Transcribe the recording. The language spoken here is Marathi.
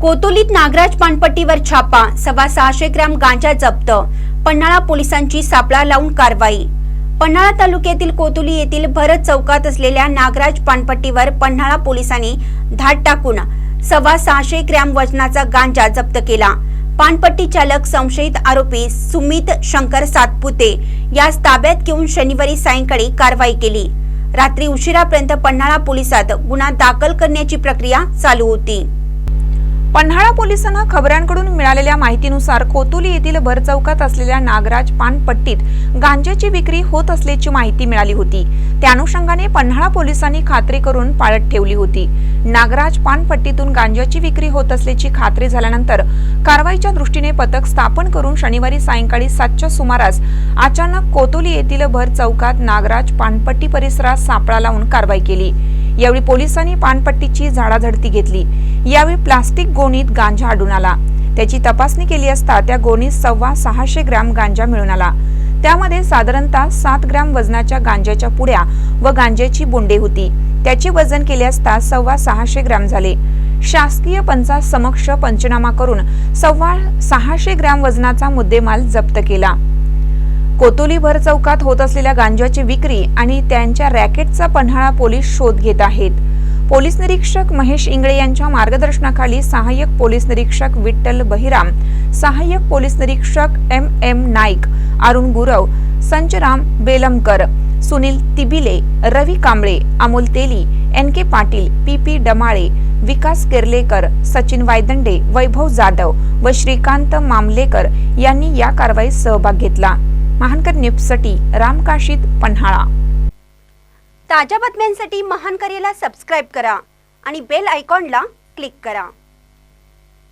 कोतोलीत नागराज पानपट्टीवर छापा सव्वा सहाशे ग्रॅम गांजा जप्त पन्हाळा पोलिसांची सापळा लावून कारवाई. पन्हाळा तालुक्यातील कोतुली येथील भरत चौकात असलेल्या नागराज पानपट्टीवर पन्हाळा पोलिसांनी धाड टाकून सव्वा सहाशे ग्रॅम वजनाचा गांजा जप्त केला. पानपट्टी चालक संशयित आरोपी सुमित शंकर सातपुते यास ताब्यात घेऊन शनिवारी सायंकाळी कारवाई केली. रात्री उशिरापर्यंत पन्हाळा पोलिसात गुन्हा दाखल करण्याची प्रक्रिया चालू होती. पन्हाळा पोलिसांना खबरांकडून मिळालेल्या माहितीनुसार कोतुली येथील भरचौकात असलेल्या नागराज पानपट्टीत गांजाची विक्री होत असल्याची माहिती मिळाली होती. त्या अनुषंगाने पन्हाळा पोलिसांनी खात्री करून पाळत ठेवली होती. नागराज पानपट्टीतून गांजाची विक्री होत असल्याची खात्री झाल्यानंतर कारवाईच्या दृष्टीने पथक स्थापन करून शनिवारी सायंकाळी सातच्या सुमारास अचानक कोतुली येथील भर चौकात नागराज पानपट्टी परिसरात सापळा लावून कारवाई केली. यावेळी पोलिसांनी पानपट्टीची झाडाझडती घेतली. यावेळी प्लास्टिक गोणीत गांजा आढळून आला. त्याची तपासणी केली असता त्या गोणीत सव्वा सहाशे ग्रॅम गांजा मिळून आला. त्यामध्ये साधारणतः सात ग्रॅम वजनाच्या गांजाच्या पुड्या व गांज्याची बोंडे होती. त्याचे वजन केले असता सव्वा सहाशे ग्रॅम झाले. शासकीय पंचा समक्ष पंचनामा करून सव्वा सहाशे ग्रॅम वजनाचा मुद्देमाल जप्त केला. कोतुलीभर चौकात होत असलेल्या गांजाची विक्री आणि त्यांच्या रॅकेटचा पन्हाळा पोलीस शोध घेत आहेत. पोलीस निरीक्षक महेश इंगळे यांच्या मार्गदर्शनाखाली सहाय्यक पोलीस निरीक्षक विठ्ठल बहिराम सहाय्यक पोलीस निरीक्षक M M Naik Arun Gurav Sancharam Belamkar Sunil Tibile Ravi Kamble Amol Teli N K Patil P P Damale Vikas Kerlekar Sachin Waydande Vaibhav Jadhav व श्रीकांत मामलेकर यांनी या कारवाईत सहभाग घेतला. महानकर न्यूजसाठी रामकाशीत पन्हाळा. ताज्या बातम्यांसाठी महानकरेला सबस्क्राईब करा आणि बेल आयकॉनला क्लिक करा.